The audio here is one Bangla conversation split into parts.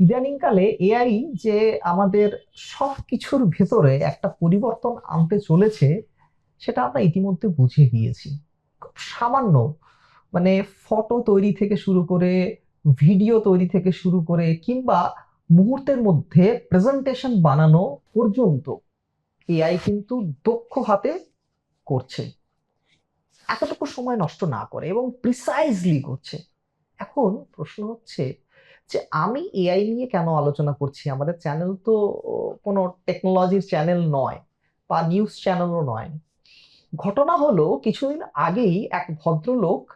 ইদানিংকালে এআই যে আমাদের সব কিছুর ভেতরে একটা পরিবর্তন আনতে চলেছে, সেটা আমরা ইতিমধ্যে বুঝে গিয়েছি। খুব সামান্য। মানে ফটো তৈরি থেকে শুরু করে, ভিডিও তৈরি থেকে শুরু করে, কিংবা মুহূর্তের মধ্যে প্রেজেন্টেশন বানানো পর্যন্ত এআই কিন্তু দক্ষ হাতে করছে। এতটুকু সময় নষ্ট না করে, এবং প্রিসাইজলি করছে। এখন প্রশ্ন হচ্ছে যে আমি এআই নিয়ে কেন আলোচনা করছি? আমাদের চ্যানেল তো কোনো টেকনোলজির চ্যানেল নয় বা নিউজ চ্যানেলও নয়। ঘটনা হলো, কিছুদিন আগেই এক ভদ্রলোক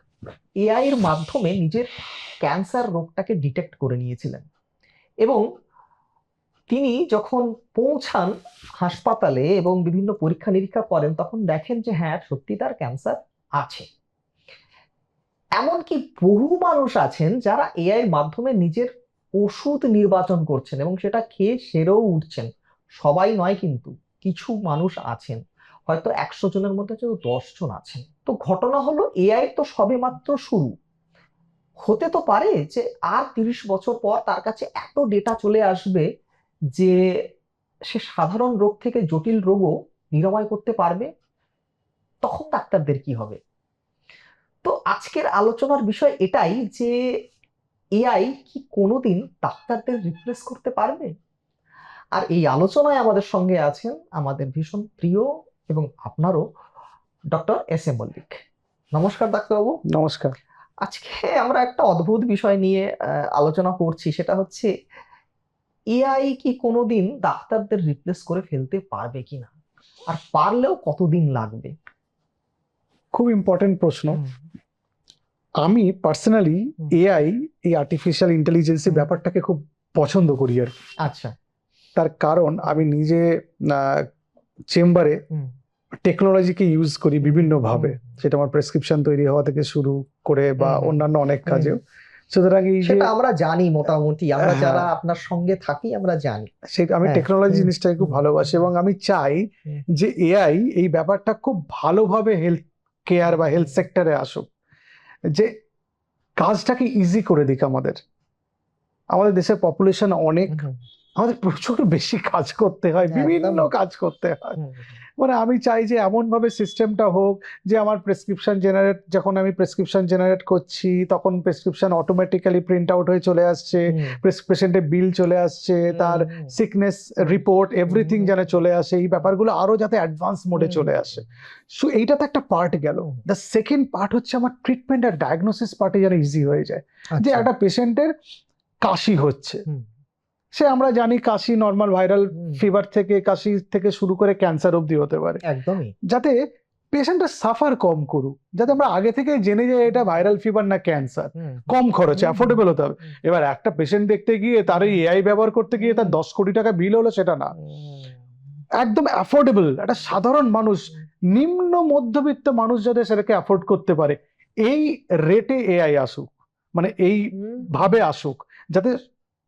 এআই এর মাধ্যমে নিজের ক্যান্সার রোগটাকে ডিটেক্ট করে নিয়েছিলেন। এবং তিনি যখন পৌঁছান হাসপাতালে এবং বিভিন্ন পরীক্ষা নিরীক্ষা করেন, তখন দেখেন যে হ্যাঁ সত্যি তার ক্যান্সার আছে। এমনকি বহু মানুষ আছেন যারা এআই মাধ্যমে নিজের ওষুধ নির্বাচন করছেন এবং সেটা খেয়ে সেরেও উঠছেন। সবাই নয় কিন্তু, কিছু মানুষ আছেন। হয়তো একশো জনের মধ্যে হয়তো দশ জন আছেন। তো ঘটনা হলো, এআই তো সবেমাত্র শুরু। হতে তো পারে যে আর তিরিশ বছর পর তার কাছে এত ডেটা চলে আসবে যে সে সাধারণ রোগ থেকে জটিল রোগও নিরাময় করতে পারবে। তখন ডাক্তারদের কি হবে? তো আজকের আলোচনার বিষয় এটাই যে এআই কি কোনোদিন ডাক্তারদের রিপ্লেস করতে পারবে? আর এই আলোচনায় আমাদের সঙ্গে আছেন আমাদের ভীষণ প্রিয় এবং আপনারও ডক্টর এস এ মল্লিক। নমস্কার ডাক্তারবাবু। নমস্কার। আজকে আমরা একটা অদ্ভুত বিষয় নিয়ে আলোচনা করছি সেটা হচ্ছে এআই কি কোনোদিন ডাক্তারদের রিপ্লেস করে ফেলতে পারবে কিনা? আর পারলেও কতদিন লাগবে? খুব ইম্পর্টেন্ট প্রশ্ন। আমি পার্সোনালি এআই এই আর্টিফিশিয়াল ইন্টেলিজেন্সের হুম। ব্যাপারটাকে খুব পছন্দ করি আর আচ্ছা। তার কারণ আমি নিজে চেম্বারে টেকনোলজিকে ইউজ করি বিভিন্নভাবে। সেটা আমার প্রেসক্রিপশন তৈরি হওয়া থেকে শুরু করে বা। অন্যান্য অনেক কাজেও। সুতরাং এই যে সেটা আমরা জানি মোটামুটি। আমরা হ্যাঁ। যারা আপনার সঙ্গে থাকি আমরা জানি। সে আমি হ্যাঁ, টেকনোলজি জিনিসটাকে খুব ভালোবাসি এবং আমি চাই যে এআই এই ব্যাপারটা খুব ভালোভাবে হেলথ কেয়ার বা হেলথ সেক্টরে আসুক, যে কাজটাকে ইজি করে দিক আমাদের। আমাদের দেশের পপুলেশন অনেক আমাদের প্রচুর বেশি কাজ করতে হয় বিভিন্ন কাজ করতে হয়। মানে আমি চাই যে এমন ভাবে সিস্টেমটা হোক যে আমার প্রেসক্রিপশন জেনারেট যখন আমি প্রেসক্রিপশন জেনারেট করছি তখন প্রেসক্রিপশন অটোমেটিক্যালি প্রিন্ট আউট হয়ে চলে আসছে পেশেন্টের বিল চলে আসছে তার সিকনেস রিপোর্ট এভরিথিং যেন চলে আসে এই ব্যাপারগুলো আরও যাতে অ্যাডভান্স মোডে চলে আসে। সো এইটা তো একটা পার্ট গেল। দ্য সেকেন্ড পার্ট হচ্ছে আমার ট্রিটমেন্ট আর ডায়াগনোসিস পার্টে যেন ইজি হয়ে যায়। যে আচ্ছা, একটা পেশেন্টের কাশি হচ্ছে। সে আমরা জানি কাশি নর্মাল ভাইরাল ফিভার থেকে কাশি থেকে শুরু করে ক্যান্সার অবধি হতে পারে। একদমই। যাতে পেশেন্টটা সাফার কম করুক যাতে আমরা আগে থেকে জেনে যাই এটা ভাইরাল ফিভার না ক্যান্সার কম খরচে অ্যাফোর্ডেবল হতে হবে। এবার একটা পেশেন্ট দেখতে গিয়ে তার এই এআই ব্যবহার করতে গিয়ে তার দশ কোটি টাকা বিল হলো সেটা না। একদম অ্যাফোর্ডেবল একটা সাধারণ মানুষ নিম্ন মধ্যবিত্ত মানুষ যাতে সেটাকে অ্যাফোর্ড করতে পারে এই রেটে এআই আসুক মানে এই ভাবে আসুক যাতে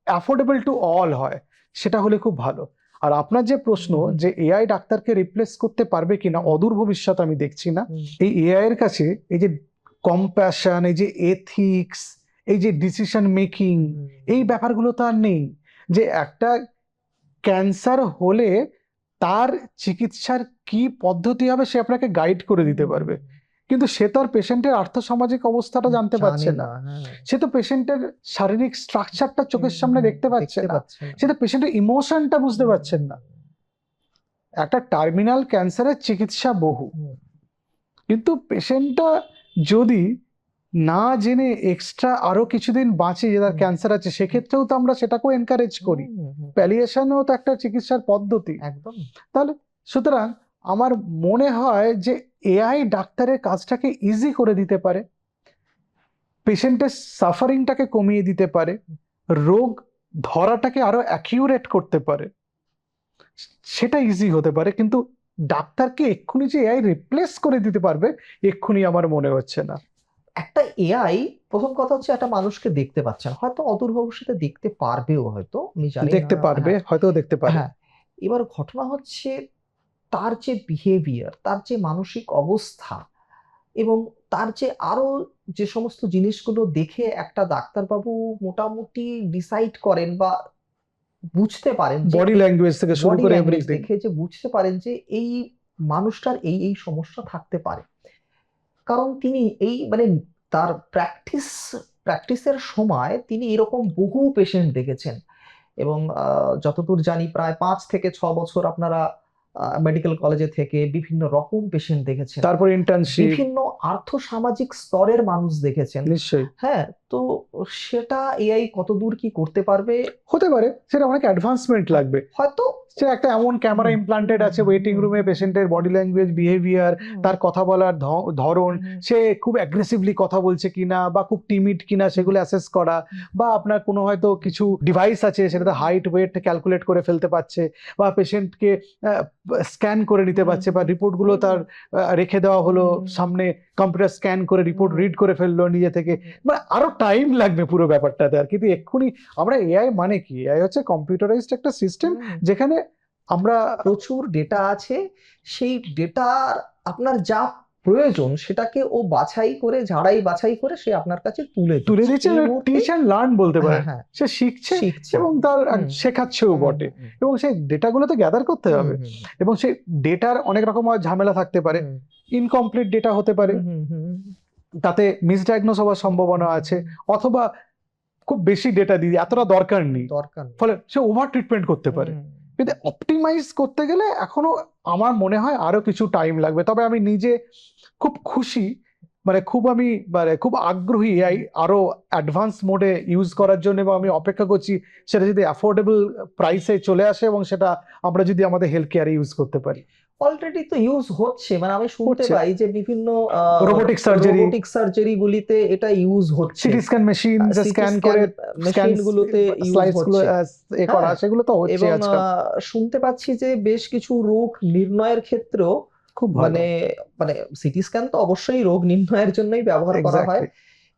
অ্যাফোর্ডেবল টু অল হয় সেটা হলে খুব ভালো। আর আপনার যে প্রশ্ন যে এআই ডাক্তারকে রিপ্লেস করতে পারবে কিনা অদূর ভবিষ্যৎ আমি দেখছি না। এই এআই এর কাছে এই যে কম্প্যাশন এই যে এথিক্স এই যে ডিসিশন মেকিং এই ব্যাপারগুলো তো আর নেই। যে একটা ক্যান্সার হলে তার চিকিৎসার কি পদ্ধতি হবে সে আপনাকে গাইড করে দিতে পারবে। কিন্তু সে তো আর পেশেন্টের আর্থসামাজিক অবস্থাটা জানতে পারছে না। হ্যাঁ। সে তো পেশেন্টের শারীরিক স্ট্রাকচারটা চোখের সামনে দেখতে পাচ্ছে না। সে তো পেশেন্টের ইমোশনটা বুঝতে পারছেন না। একটা টার্মিনাল ক্যান্সারের চিকিৎসা বহু। কিন্তু পেশেন্টটা যদি না জেনে এক্সট্রা আরও কিছুদিন বাঁচে যে তার ক্যান্সার আছে সেক্ষেত্রেও তো আমরা সেটাকেও এনকারেজ করি। প্যালিয়েশনও তো একটা চিকিৎসার পদ্ধতি। একদম। তাহলে সুতরাং আমার মনে হয় যে এআই ডাক্তারের কাজটাকে ইজি করে দিতে পারে পেশেন্টের সাফারিংটাকে কমিয়ে দিতে পারে রোগ ধরাটাকে আরও অ্যাকিউরেট করতে পারে সেটা ইজি হতে পারে কিন্তু ডাক্তারকে এক্ষুনি যে এআই রিপ্লেস করে দিতে পারবে এক্ষুনি আমার মনে হচ্ছে না। একটা এআই প্রথম কথা হচ্ছে একটা মানুষকে দেখতে পাচ্ছে না হয়তো অদূর ভবিষ্যতে দেখতে পারবেও হয়তো আমি জানি দেখতে পারবে হ্যাঁ, হয়তো দেখতে পারবে হ্যাঁ। এবার ঘটনা হচ্ছে তার যে বিহেভিয়ার তার যে মানসিক অবস্থা এবং তার যে আরও যে সমস্ত জিনিসগুলো দেখে একটা ডাক্তারবাবু মোটামুটি ডিসাইড করেন বা বুঝতে পারেন বডি ল্যাঙ্গুয়েজ থেকে শুরু করে দেখে যে বুঝতে পারেন যে এই মানুষটার এই এই সমস্যা থাকতে পারে। কারণ তিনি এই মানে তার প্র্যাকটিস প্র্যাকটিসের সময় তিনি এরকম বহু পেশেন্ট দেখেছেন এবং আহ, যতদূর জানি প্রায় পাঁচ থেকে ছ বছর আপনারা মেডিকেল কলেজে থেকে বিভিন্ন রকম পেশেন্ট দেখেছেন। তারপর ইন্টার্নশিপ বিভিন্ন আর্থসামাজিক স্তরের মানুষ দেখেছেন। নিশ্চয়ই। হ্যাঁ তো সেটা এআই কতদূর কি করতে পারবে? হতে পারে সেটা অনেক অ্যাডভান্সমেন্ট লাগবে। হয়তো সে একটা এমন ক্যামেরা ইমপ্লান্টেড আছে ওয়েটিং রুমে পেশেন্টের বডি ল্যাঙ্গুয়েজ বিহেভিয়ার তার কথা বলার ধরন সে খুব অ্যাগ্রেসিভলি কথা বলছে কিনা বা খুব টিমিড কিনা সেগুলো অ্যাসেস করা বা আপনার কোনো হয়তো কিছু ডিভাইস আছে সেটাতে হাইট ওয়েট ক্যালকুলেট করে ফেলতে পারছে বা পেশেন্টকে স্ক্যান করে নিতে পারছে বা রিপোর্টগুলো তার রেখে দেওয়া হলো সামনে কম্পিউটার স্ক্যান করে রিপোর্ট রিড করে ফেলল নিজে থেকে। মানে আরও টাইম লাগবে পুরো ব্যাপারটাতে আর কিন্তু এক্ষুনি আমরা এআই মানে কি? এআই হচ্ছে কম্পিউটারাইজড একটা সিস্টেম যেখানে আমরা প্রচুর ডেটা আছে। সেই ডেটা আপনার যা প্রয়োজন সেটাকে ও বাছাই করে ঝাড়াই বাছাই করে সে আপনার কাছে তুলে তুলে দিচ্ছে এই মুহূর্তে- টিচ অ্যান্ড লার্ন বলতে পারে। হ্যাঁ, হ্যাঁ, সে শিখছে এবং তার। শেখাচ্ছেও বটে। এবং সেই ডেটাগুলো তো গ্যাদার করতে হবে। এবং সেই ডেটার অনেক রকম ঝামেলা থাকতে পারে। ইনকমপ্লিট ডেটা হতে পারে। তাতে মিসডায়াগনোস হওয়ার সম্ভাবনা আছে। অথবা খুব বেশি ডেটা দিয়ে এতটা দরকার নেই। দরকার ফলে সে ওভার ট্রিটমেন্ট করতে পারে। কিন্তু অপটিমাইজ করতে গেলে এখনও আমার মনে হয় আরও কিছু টাইম লাগবে। তবে আমি নিজে খুব খুশি মানে খুব আমি মানে খুব আগ্রহী এই আরও অ্যাডভান্স মোডে ইউজ করার জন্য এবং আমি অপেক্ষা করছি সেটা যদি অ্যাফোর্ডেবল প্রাইসে চলে আসে এবং সেটা আমরা যদি আমাদের হেলথ কেয়ারে ইউজ করতে পারি। অলরেডি তো ইউজ হচ্ছে মানে আমি শুনতে পাই যে বিভিন্ন Robotic surgery। রোবোটিক সার্জারি গুলিতে এটা ইউজ হচ্ছে। CT scan machine CT scan করে মেশিন গুলোতে ইউজগুলো হচ্ছে। এ করা হ্যাঁ, সেগুলো তো হচ্ছে আজকাল। শুনতে পাচ্ছি যে বেশ কিছু রোগ নির্ণয়ের ক্ষেত্রেও খুব মানে মানে সিটি স্ক্যান তো অবশ্যই রোগ নির্ণয়ের জন্যই ব্যবহার করা হয়।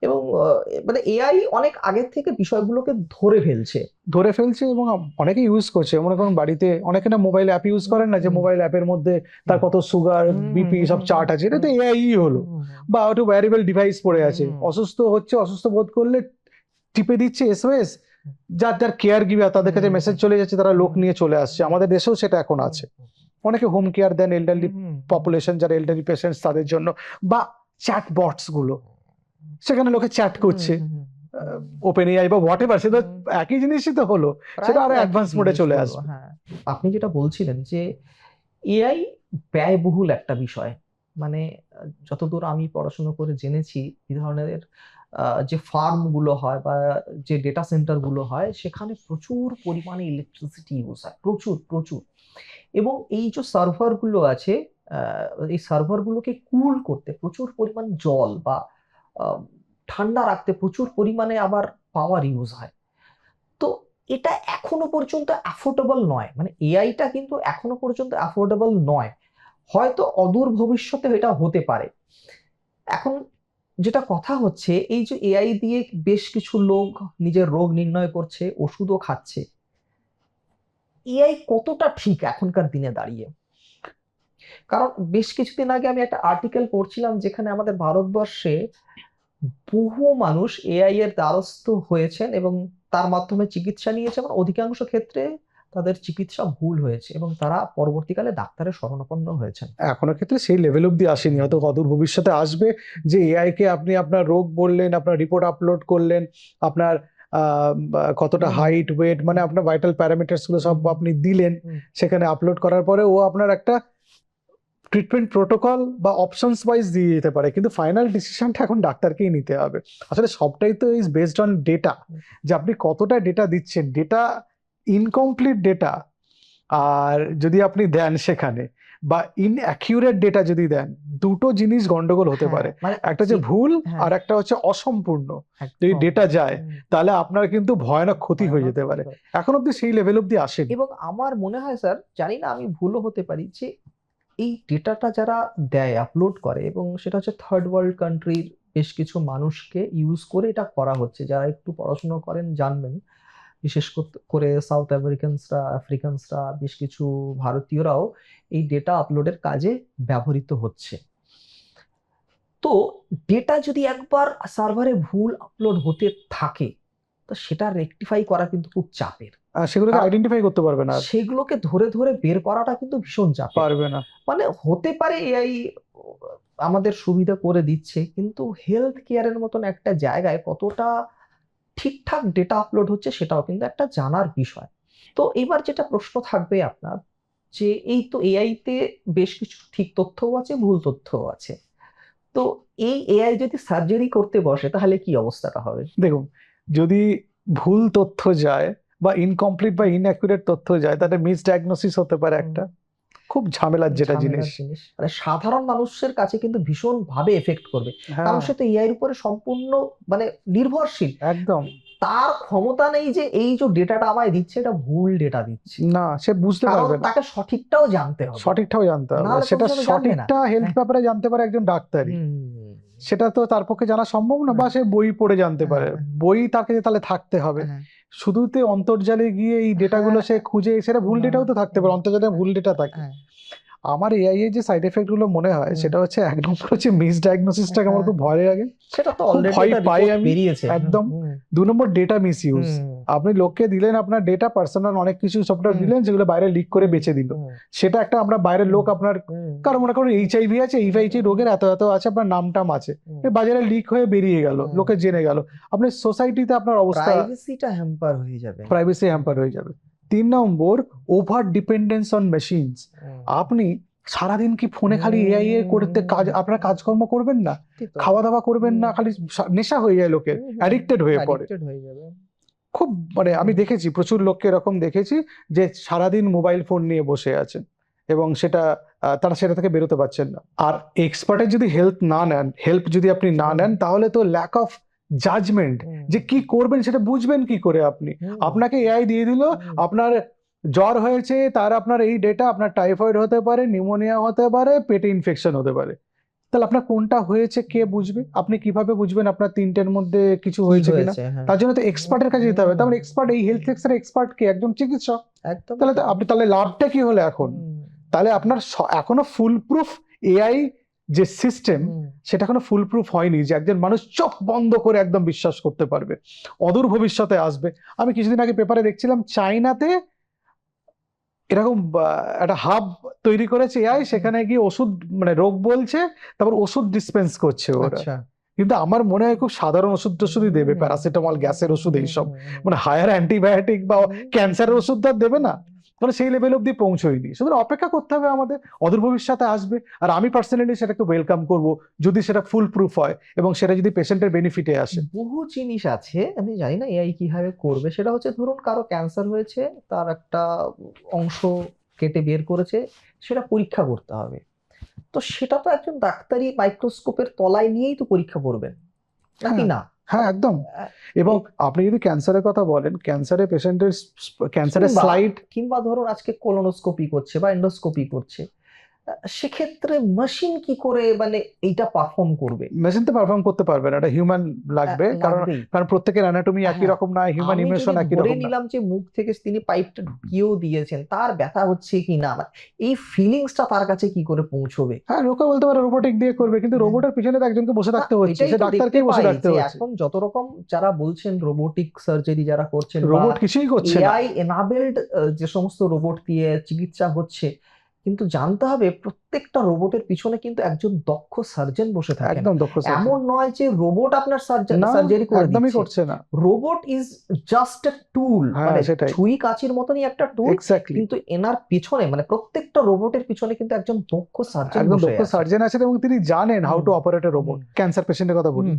এবং মানে এআই অনেক আগের থেকে বিষয়গুলোকে ধরে ফেলছে। ধরে ফেলছে এবং অনেকে ইউজ করছে। মনে করুন বাড়িতে অনেকে না মোবাইল অ্যাপ ইউজ করেন না যে। মোবাইল অ্যাপের মধ্যে তার কত সুগার বিপি সব চার্ট আছে। এটা তো। এআই হলো। বা একটু ওয়্যারেবল ডিভাইস পড়ে আছে। অসুস্থ হচ্ছে অসুস্থ বোধ করলে টিপে দিচ্ছে এসওএস যার যার কেয়ার গিভার তাদের কাছে মেসেজ চলে যাচ্ছে তারা লোক নিয়ে চলে আসছে। আমাদের দেশেও সেটা এখন আছে। অনেকে হোম কেয়ার দেন এল্ডারলি পপুলেশন যারা এল্ডারলি পেশেন্টস তাদের জন্য বা চ্যাট বটসগুলো। সেখানে লোকে চ্যাট করছে। ওপেন এআই বা হোয়াট এভার সেটা একই জিনিসই তো হলো। সেটা আরও অ্যাডভান্স মোডে চলে আসবে। হ্যাঁ। আপনি যেটা বলছিলেন যে এআই ব্যয়বহুল একটা বিষয়। মানে যতদূর আমি পড়াশোনা করে জেনেছি এই ধরনের যে ফার্মগুলো হয় বা যে ডেটা সেন্টারগুলো হয় সেখানে প্রচুর পরিমাণে ইলেকট্রিসিটি ইউজ হয়। প্রচুর প্রচুর। এবং এই যে সার্ভারগুলো আছে এই সার্ভার গুলোকে কুল করতে, প্রচুর পরিমাণ জল বা ঠান্ডা রাখতে প্রচুর পরিমাণে আবার পাওয়ার ইউজ হয়। তো এটা এখনও পর্যন্ত অ্যাফোর্ডেবল নয়। মানে এআইটা কিন্তু এখনও পর্যন্ত অ্যাফোর্ডেবল নয়। হয়তো অদূর ভবিষ্যতে এটা হতে পারে। এখন যেটা কথা হচ্ছে, এই যে এআই দিয়ে বেশ কিছু লোক নিজের রোগ নির্ণয় করছে, ওষুধও খাচ্ছে। এআই কতটা ঠিক এখনকার দিনে দাঁড়িয়ে? কারণ বেশ কিছুদিন আগে আমি একটা আর্টিকেল পড়ছিলাম যেখানে আমাদের ভারতবর্ষে বহু মানুষ এআই এর দ্বারস্থ হয়েছেন এবং তার মাধ্যমে চিকিৎসা নিয়েছে এবং অধিকাংশ ক্ষেত্রে তাদের চিকিৎসা ভুল হয়েছে এবং তারা পরবর্তীকালে ডাক্তারের শরণাপন্ন হয়েছেন। এখনও ক্ষেত্রে সেই লেভেল অব্দি আসেনি, হয়তো অদূর ভবিষ্যতে আসবে যে এআই কে আপনি আপনার রোগ বললেন, আপনার রিপোর্ট আপলোড করলেন, আপনার কতটা হাইট ওয়েট মানে আপনার ভাইটাল প্যারামিটার্সগুলো সব আপনি দিলেন সেখানে আপলোড করার পরে ও আপনার একটা ট্রিটমেন্ট প্রোটোকল বা অপশনস ওয়াইজ দিয়ে যেতে পারে। কিন্তু ফাইনাল ডিসিশনটা এখন ডাক্তারকেই নিতে হবে। আসলে সবটাই তো ইজ বেসড অন ডেটা যে আপনি কতটা ডেটা দিচ্ছেন ডেটা ইনকমপ্লিট ডেটা আর যদি আপনি দেন সেখানে বা ইনঅ্যাকিউরেট ডেটা যদি দেন দুটো জিনিস গন্ডগোল হতে হ্যাঁ, পারে। মানে একটা হচ্ছে যে- ভুল হ্যাঁ। আর একটা হচ্ছে অসম্পূর্ণ। যদি ডেটা যায় তাহলে আপনার কিন্তু ভয়ানক ক্ষতি হয়ে যেতে পারে। এখন অব্দি সেই লেভেল অব্দি আসেনি। এবং আমার মনে হয় স্যার জানি না আমি ভুলও হতে পারি যে এই ডেটাটা যারা দেয় আপলোড করে এবং সেটা হচ্ছে থার্ড ওয়ার্ল্ড কান্ট্রির বেশ কিছু মানুষকে ইউজ করে এটা করা হচ্ছে। যারা একটু পড়াশোনা করেন জানবেন। বিশেষ করে সাউথ আমেরিকানসরা আফ্রিকানসরা বেশ কিছু ভারতীয়রাও এই ডেটা আপলোডের কাজে ব্যবহৃত হচ্ছে। তো ডেটা যদি একবার সার্ভারে ভুল আপলোড হতে থাকে তো সেটা রেকটিফাই করা কিন্তু খুব চাপের। সেগুলোকে আইডেন্টিফাই করতে পারবে না। সেগুলোকে ধরে ধরে বের করাটা কিন্তু ভীষণ চাপের। পারবে না। মানে হতে পারে এআই আমাদের সুবিধা করে দিচ্ছে কিন্তু হেলথ কেয়ারের মতন একটা জায়গায় কতটা ঠিকঠাক ডেটা আপলোড হচ্ছে সেটাও কিন্তু একটা জানার বিষয়। তো এবার যেটা প্রশ্ন থাকবে আপনার, যে এই তো এআই তে বেশ কিছু ঠিক তথ্যও আছে, ভুল তথ্যও আছে। তো এই এআই যদি সার্জারি করতে বসে, তাহলে কি অবস্থাটা হবে? দেখুন, যদি ভুল তথ্য যায় বা ইনকমপ্লিট বা ইনঅ্যাকুরেট তথ্য যায় তাহলে মিস ডায়াগনোসিস হতে পারে একটা। খুব ঝামেলার যেটা জিনিস। মানে সাধারণ মানুষের কাছে কিন্তু ভীষণ ভাবে এফেক্ট করবে। হ্যাঁ। কারণ সে তো এআই এর উপরে সম্পূর্ণ মানে নির্ভরশীল। একদম। তার ক্ষমতা নেই যে এই যে ডেটাটা আমায় দিচ্ছে এটা ভুল ডেটা দিচ্ছে। না সে বুঝতে পারবে না। তাকে সঠিকটাও জানতে হবে। সঠিকটাও জানতে হবে। সেটা। সঠিকটা হেলথ হ্যাঁ। ব্যাপারে জানতে পারে একজন ডাক্তারই। সেটা তো তার পক্ষে জানা সম্ভব না বা হ্যাঁ। সে বই পড়ে জানতে পারে। হ্যাঁ। বই তাকে তাহলে থাকতে হবে। হ্যাঁ। শুধুতে অন্তর্জালে গিয়ে এই ডেটাগুলো সে খুঁজে সেটা ভুল হ্যাঁ। ডেটাও তো থাকতে পারে অন্তর্জালে ভুল ডেটা থাকে হ্যাঁ। আমার এআই এর যে সাইড এফেক্টগুলো মনে হয় সেটা হচ্ছে এক নম্বর হচ্ছে মিস ডায়াগনোসিসটাকে আমার খুব ভয় লাগে। সেটা তো অলরেডি ভয় পাই আমি, বেরিয়েছে। একদম। দু নম্বর ডেটা মিস ইউজ আপনি লোককে দিলেন আপনার ডেটা পার্সোনাল অনেক কিছু সফটওয়্যার দিলেন যেগুলো বাইরে লিক করে বেচে দিল। সেটা একটা আমরা বাইরের লোক আপনার হুম, কারও মনে করুন এইচআইভি আছে এইচআইভি রোগের এত এত আছে আপনার নাম টাম আছে বাজারে লিক হয়ে বেরিয়ে গেল লোকে জেনে গেল। আপনি সোসাইটিতে আপনার অবস্থা প্রাইভেসিটা হ্যাম্পার হয়ে যাবে। প্রাইভেসি হ্যাম্পার হয়ে যাবে। তিন number over dependence on machines আপনি সারাদিন কি ফোনে খালি এআই এ করতে কাজ আপনার কাজকর্ম করবেন না? খাওয়া দাওয়া করবেন না খালি নেশা হয়ে যায় লোকের অ্যাডিক্টেড হয়ে পড়ে। খুব মানে আমি দেখেছি প্রচুর লোককে এরকম দেখেছি যে সারাদিন মোবাইল ফোন নিয়ে বসে আছেন এবং সেটা তারা সেটা থেকে বেরোতে পারছেন না। আর এক্সপার্টের যদি হেল্প না নেন হেল্প যদি আপনি না নেন তাহলে তো ল্যাক অফ জাজমেন্ট যে কি করবেন সেটা বুঝবেন কি করে আপনি? আপনাকে এআই দিয়ে দিল আপনার জ্বর হয়েছে তার আপনার এই ডেটা আপনার টাইফয়েড হতে পারে নিউমোনিয়া হতে পারে পেটে ইনফেকশন হতে পারে। তাহলে আপনার কোনটা হয়েছে কে বুঝবে? আপনি কীভাবে বুঝবেন আপনার তিনটের মধ্যে কিছু হয়েছে কিনা? হ্যাঁ। তার জন্য তো এক্সপার্টের কাছে যেতে হবে। তার মানে এক্সপার্ট এই হেলথ সেক্টরের এক্সপার্ট কে? একজন চিকিৎসক। তাহলে আপনি তাহলে লাভটা কি হলো এখন? তাহলে আপনার এখনও ফুল প্রুফ এআই যে সিস্টেম সেটা এখনও ফুল প্রুফ হয়নি যে একজন মানুষ চোখ বন্ধ করে একদম বিশ্বাস করতে পারবে। অদূর ভবিষ্যতে আসবে। আমি কিছুদিন আগে পেপারে দেখছিলাম চাইনাতে এরকম একটা হাব তৈরি করেছে এআই সেখানে গিয়ে ওষুধ মানে রোগ বলছে তারপর ওষুধ ডিসপেন্স করছে ওরা। আচ্ছা। কিন্তু আমার মনে হয় খুব সাধারণ ওষুধ টষুধই দেবে প্যারাসিটামল গ্যাসের ওষুধ এইসব। মানে হায়ার অ্যান্টিবায়োটিক বা ক্যান্সারের ওষুধ দেবে না। তাহলে সেই লেভেল অব্দি পৌঁছয়নি। সুতরাং অপেক্ষা করতে হবে আমাদের অদূর ভবিষ্যতে আসবে। আর আমি পার্সোনালি সেটাকে ওয়েলকাম করব যদি সেটা ফুল প্রুফ হয় এবং সেটা যদি পেশেন্টের বেনিফিটে আসে। বহু জিনিস আছে আমি জানি না এআই কীভাবে করবে। সেটা হচ্ছে ধরুন কারও ক্যান্সার হয়েছে তার একটা অংশ কেটে বের করেছে সেটা পরীক্ষা করতে হবে। তো সেটা তো একজন ডাক্তারি মাইক্রোস্কোপের তলায় নিয়েই তো পরীক্ষা করবেন নাকি হ্যাঁ। না? হ্যাঁ একদম। এবং আপনি যদি ক্যান্সারের কথা বলেন ক্যান্সারের পেশেন্টের ক্যান্সারের স্লাইড কিংবা ধরুন আজকে কোলোনোস্কোপি করছে বা এন্ডোস্কোপি করছে। সেক্ষেত্রে মেশিন কি করে মানে এইটা পারফর্ম করবে? মেশিন তো পারফর্ম করতে পারবে না এটা হিউম্যান লাগবে কারণ কারণ প্রত্যেকের অ্যানাটমি একই হ্যাঁ। রকম না হিউম্যান ইমোশন একই রকম নিলাম যে মুখ থেকে তিনি পাইপটা ঢুকিয়েও দিয়েছেন তার ব্যথা হচ্ছে কি না? মানে এই ফিলিংসটা তার কাছে কি করে পৌঁছবে? হ্যাঁ লোকে বলতে পারে রোবোটিক দিয়ে করবে কিন্তু। রোবটের পিছনে তো একজনকে বসে থাকতে হচ্ছে সে ডাক্তারকেই বসে থাকতে হচ্ছে। এখন যত রকম যারা বলছেন রোবোটিক সার্জারি যারা করছেন রোবট কিছুই করছে না। এআই এনাবেলড যে সমস্ত রোবট দিয়ে চিকিৎসা হচ্ছে কিন্তু জানতে হবে প্রত্যেকটা রোবটের পিছনে কিন্তু একজন দক্ষ সার্জন বসে থাকে একদম দক্ষ। এমন নয় যে রোবট আপনার না সার্জারি করে একদমই করছে না robot is just a tool হ্যাঁ, মানে সেটাই। ছুরি কাঁচির মতনই একটা টুল এক্স্যাক্টলি কিন্তু এনার পিছনে মানে প্রত্যেকটা রোবটের পিছনে কিন্তু একজন দক্ষ সার্জন একদম দক্ষ আছে সার্জন আছেন এবং তিনি জানেন how to. Operate a robot. Cancer পেশেন্টের কথা বলি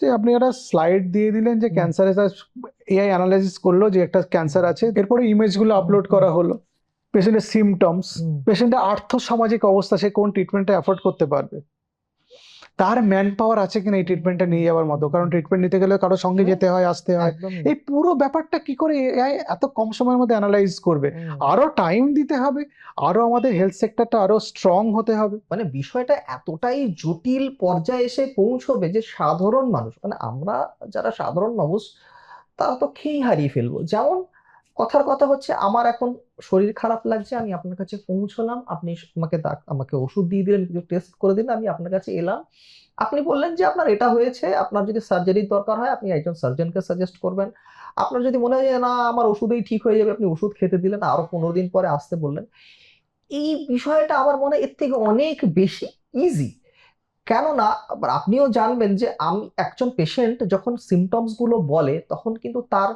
যে আপনি একটা স্লাইড দিয়ে দিলেন যে হুম। ক্যান্সারের এআই অ্যানালাইসিস করল যে একটা ক্যান্সার আছে এরপরে ইমেজগুলো আপলোড করা হলো পেশেন্টের সিমটমস পেশেন্টের আর্থ সামাজিক অবস্থা সে কোন ট্রিটমেন্টটা অ্যাফোর্ড করতে পারবে? তার ম্যান পাওয়ার আছে কিনা এই ট্রিটমেন্টটা নিয়ে যাওয়ার মতো? কারণ ট্রিটমেন্ট নিতে গেলে কারও সঙ্গে যেতে হয় আসতে হয়। এই পুরো ব্যাপারটা কি করে এআই এত কম সময়ের মধ্যে অ্যানালাইজ করবে। আরও টাইম দিতে হবে আরও আমাদের হেলথ সেক্টরটা আরও স্ট্রং হতে হবে। মানে বিষয়টা এতটাই জটিল পর্যায়ে এসে পৌঁছবে যে সাধারণ মানুষ মানে আমরা যারা সাধারণ মানুষ তারা তো খেই হারিয়ে ফেলব। যেমন কথার কথা হচ্ছে আমার এখন শরীর খারাপ লাগছে, আমি আপনার কাছে পৌঁছলাম, আপনি আমাকে আমাকে ওষুধ দিয়ে দিলেন কিছু টেস্ট করে দিলেন, আমি আপনার কাছে এলাম। আপনি বললেন যে আপনার এটা হয়েছে, আপনার যদি সার্জারির দরকার হয়, আপনি একজন সার্জনকে সাজেস্ট করবেন। আপনার যদি মনে হয় না, আমার ওষুধেই ঠিক হয়ে যাবে, আপনি ওষুধ খেতে দিলেন, আরও পনেরো দিন পরে আসতে বললেন। এই বিষয়টা আমার মনে এর থেকে অনেক বেশি ইজি কেননা আপনিও জানবেন যে, আমি একজন পেশেন্ট যখন সিমটমসগুলো বলে, তখন কিন্তু তার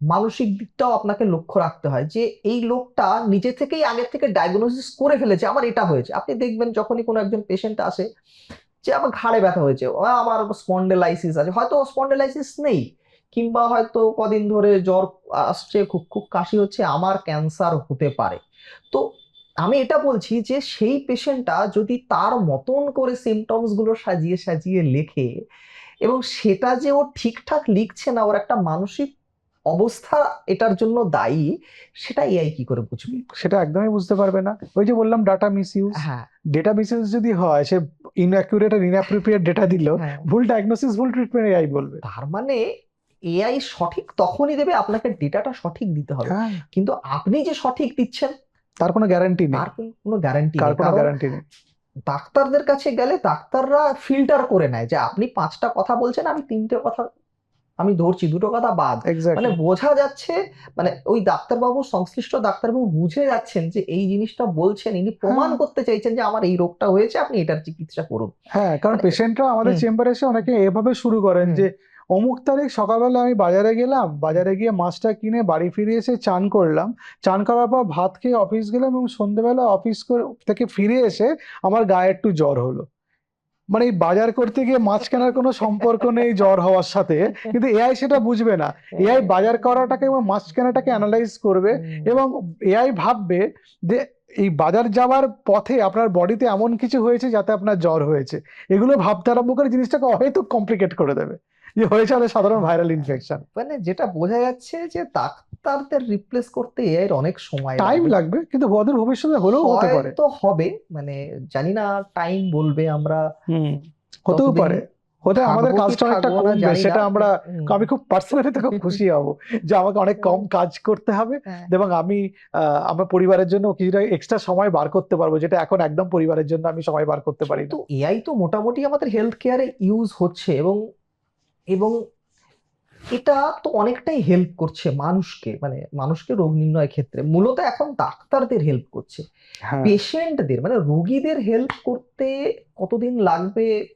মানসিক দিকটাও আপনাকে লক্ষ্য রাখতে হয় যে এই লোকটা নিজে থেকেই আগের থেকে ডায়াগনোসিস করে ফেলেছে, আমার এটা হয়েছে। আপনি দেখবেন যখনই কোনো একজন পেশেন্ট আসে যে আমার ঘাড়ে ব্যথা হয়েছে আমার স্পন্ডেলাইসিস আছে, হয়তো স্পন্ডেলাইসিস নেই, কিংবা হয়তো কদিন ধরে জ্বর আসছে, খুব খুব কাশি হচ্ছে, আমার ক্যান্সার হতে পারে। তো আমি এটা বলছি যে সেই পেশেন্টটা যদি তার মতন করে সিমটমসগুলো সাজিয়ে সাজিয়ে লেখে এবং সেটা যে ও ঠিকঠাক লিখছে না, ওর একটা মানসিক অবস্থা এটার জন্য দায়ী সেটা এআই কি করে বুঝবে? সেটা একদমই বুঝতে পারবে না। ওই যে বললাম ডাটা মিসইউজ হ্যাঁ। ডেটা মিসইউজ যদি হয় সে ইনঅ্যাকুরেট আর ইনঅ্যাপ্রোপ্রিয়েট ডেটা দিল হ্যাঁ। ভুল ডায়াগনোসিস ভুল ট্রিটমেন্ট এআই বলবে। তার মানে এআই সঠিক তখনই দেবে আপনাকে ডেটাটা সঠিক দিতে হবে। হ্যাঁ। কিন্তু আপনি যে সঠিক দিচ্ছেন তার কোনো গ্যারান্টি নেই। তার কোনো গ্যারান্টি নেই। কোনো গ্যারান্টি নেই। ডাক্তারদের কাছে গেলে ডাক্তাররা ফিল্টার করে নেয় যে আপনি পাঁচটা কথা বলছেন আমি তিনটে কথা আমি ধরছি দুটো কথা বাদ। মানে বোঝা যাচ্ছে মানে ওই ডাক্তারবাবু সংশ্লিষ্ট ডাক্তারবাবু বুঝে যাচ্ছেন যে এই জিনিসটা বলছেন ইনি প্রমাণ হ্যাঁ। করতে চাইছেন যে আমার এই রোগটা হয়েছে আপনি এটার চিকিৎসা করুন। হ্যাঁ কারণ মানে- পেশেন্টরা আমাদের চেম্বারে এসে অনেকে এভাবে শুরু করেন যে অমুক তারিখ সকালবেলা আমি বাজারে গেলাম বাজারে গিয়ে মাছটা কিনে বাড়ি ফিরে এসে চান করলাম। চান করার পর ভাত খেয়ে অফিস গেলাম এবং সন্ধ্যেবেলা অফিস থেকে ফিরে এসে আমার গায়ে একটু জ্বর হলো। মানে এই বাজার করতে গিয়ে মাছ কেনার কোনো সম্পর্ক নেই জ্বর হওয়ার সাথে কিন্তু এআই সেটা বুঝবে না। এআই বাজার করাটাকে এবং মাছ কেনাটাকে অ্যানালাইজ করবে এবং এআই ভাববে যে এই বাজার যাওয়ার পথে আপনার বডিতে এমন কিছু হয়েছে যাতে আপনার জ্বর হয়েছে। এগুলো ভাবতে আরম্ভ করে জিনিসটাকে অহেতুক কমপ্লিকেট করে দেবে। যে হয়েছে আমাদের সাধারণ ভাইরাল ইনফেকশন মানে যেটা বোঝা যাচ্ছে যে ডাক্তারদের রিপ্লেস করতে এআই এর অনেক সময় টাইম লাগবে কিন্তু অদূর ভবিষ্যতে হলেও হতে পারে। তো হবে মানে জানি না টাইম বলবে আমরা হতেও পারে। হতে আমাদের কাজটা অনেকটা কমবে সেটা আমরা আমি খুব পার্সোনালি তো খুব খুশি হব যে আমাকে অনেক কম কাজ করতে হবে হ্যাঁ। এবং আমি আহ, আমার পরিবারের জন্য কিছুটা এক্সট্রা সময় বার করতে পারব যেটা এখন একদম পরিবারের জন্য আমি সময় বার করতে পারি তো এআই তো মোটামুটি আমাদের হেলথ কেয়ারে ইউজ হচ্ছে এবং এবং এটা তো অনেকটাই হেল্প করছে মানুষকে মানে মানুষকে রোগ নির্ণয়ের ক্ষেত্রে। মূলত এখন ডাক্তারদের হেল্প করছে। হ্যাঁ। পেশেন্টদের মানে রোগীদের হেল্প করতে কতদিন লাগবে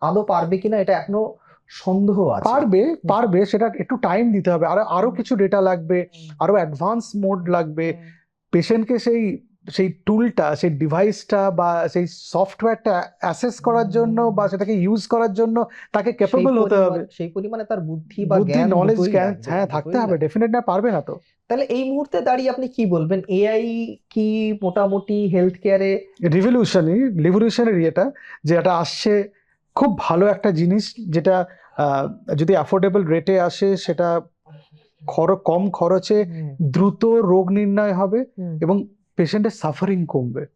আদৌ পারবে কিনা এটা এখনও সন্দেহ আছে। পারবে পারবে সেটা একটু টাইম দিতে হবে। আর আরও কিছু ডেটা লাগবে আরও অ্যাডভান্স মোড লাগবে। পেশেন্টকে সেই সেই টুলটা সেই ডিভাইসটা বা সেই সফটওয়্যারটা অ্যাসেস করার জন্য বা সেটাকে ইউজ করার জন্য তাকে ক্যাপেবল হতে হবে। সেই পরিমাণে তার বুদ্ধি বা জ্ঞান নলেজ জ্ঞান হ্যাঁ থাকতে হবে। ডেফিনেট না পারবে না তো। তাহলে এই মুহূর্তে দাঁড়িয়ে আপনি কি বলবেন? এআই কি মোটামুটি হেলথ কেয়ারে রিভলিউশনই রিভলিউশনারি এটা যে এটা আসছে খুব ভালো একটা জিনিস যেটা যদি অ্যাফোর্ডেবল রেটে আসে সেটা খর কম খরচে দ্রুত রোগ নির্ণয় হবে এবং পেশেন্টের সাফারিং কমবে।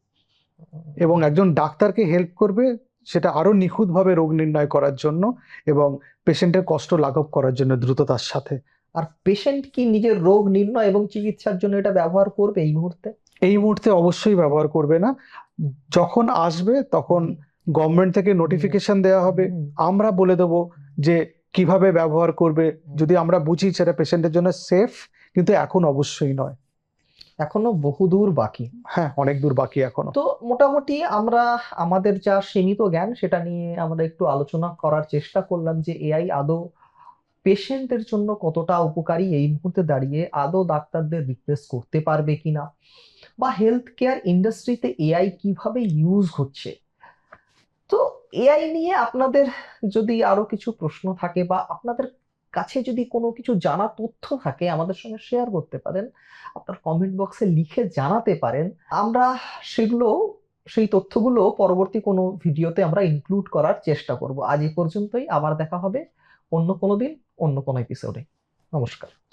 এবং একজন ডাক্তারকে হেল্প করবে সেটা আরও নিখুঁতভাবে রোগ নির্ণয় করার জন্য এবং পেশেন্টের কষ্ট লাঘব করার জন্য দ্রুততার সাথে। আর পেশেন্ট কি নিজের রোগ নির্ণয় এবং চিকিৎসার জন্য এটা ব্যবহার করবে এই মুহূর্তে? এই মুহূর্তে অবশ্যই ব্যবহার করবে না। যখন আসবে তখন গভর্নমেন্ট থেকে নোটিফিকেশন দেওয়া হবে। আমরা বলে দেবো যে কীভাবে ব্যবহার করবে। যদি আমরা বুঝি সেটা পেশেন্টের জন্য সেফ কিন্তু এখন অবশ্যই নয়। এখনও বহুদূর বাকি। হ্যাঁ অনেক দূর বাকি এখনও। তো মোটামুটি আমরা আমাদের যা সীমিত জ্ঞান সেটা নিয়ে আমরা একটু আলোচনা করার চেষ্টা করলাম যে এআই আদৌ পেশেন্টের জন্য কতটা উপকারী এই মুহূর্তে দাঁড়িয়ে আদৌ ডাক্তারদের রিপ্লেস করতে পারবে কিনা? বা হেলথ কেয়ার ইন্ডাস্ট্রিতে এআই কীভাবে ইউজ হচ্ছে? তো এআই নিয়ে আপনাদের যদি আরও কিছু প্রশ্ন থাকে বা আপনাদের কাছে যদি কোনো কিছু জানা তথ্য থাকে, আমাদের সঙ্গে শেয়ার করতে পারেন। আপনার কমেন্ট বক্সে লিখে জানাতে পারেন। আমরা সেগুলো, সেই তথ্যগুলো পরবর্তী কোনো ভিডিওতে আমরা ইনক্লুড করার চেষ্টা করব। আজ এই পর্যন্তই। আবার দেখা হবে অন্য কোনো দিন, অন্য কোনো এপিসোডে নমস্কার।